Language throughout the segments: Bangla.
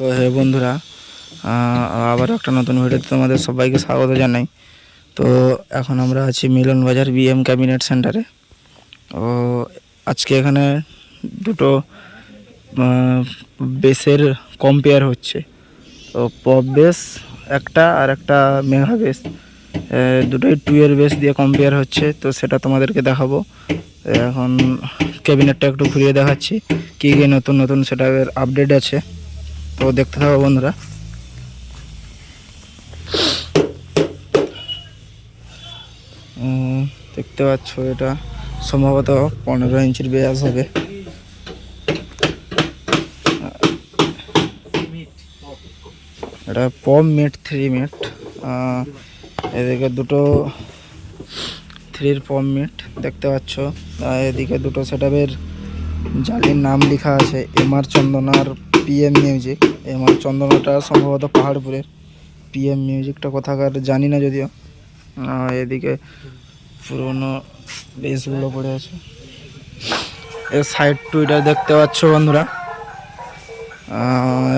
তো হে বন্ধুরা আবার একটা নতুন ভিডিওতে তোমাদের সবাইকে স্বাগত জানাই। তো এখন আমরা আছি মিলন বাজার বিএম ক্যাবিনেট সেন্টারে ও আজকে এখানে দুটো বেসের কম্পেয়ার হচ্ছে। তো পপ বেস একটা আর একটা মেঘা বেস। দুটোই টুয়ের বেস দিয়ে কম্পেয়ার হচ্ছে। তো সেটা তোমাদেরকে দেখাবো। এখন ক্যাবিনেটটা একটু ঘুরিয়ে দেখাচ্ছি। কী কী নতুন নতুন সেটা আপডেট আছে। তো দেখতে থাকো বন্ধুরা। দেখতে পাচ্ছ এটা সম্ভবত পনেরো ইঞ্চির বেয়াস হবে। এটা পম মিট, থ্রি মিট। এদিকে দুটো থ্রির পম মিট দেখতে পাচ্ছ। এদিকে দুটো সেটাপের জালির নাম লেখা আছে এম আর চন্দনার পিএম মিউজিক এম আর চন্দনাটা সম্ভবত পাহাড়পুরের। পিএম মিউজিকটা কোথাকার জানি না যদিও। এদিকে পুরোনো বেসগুলো পড়ে আছে। এর সাইড টু এটা দেখতে পাচ্ছ বন্ধুরা।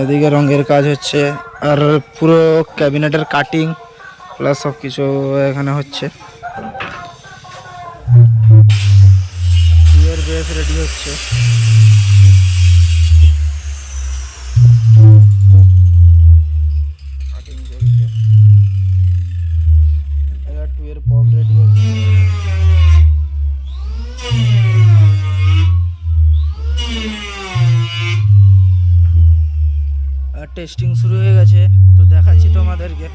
এদিকে রঙের কাজ হচ্ছে আর পুরো ক্যাবিনেটের কাটিং প্লাস সব কিছু এখানে হচ্ছে। পপ রেডি হচ্ছে। টেস্টিং শুরু হয়ে গেছে তো দেখাচ্ছি তোমাদেরকে।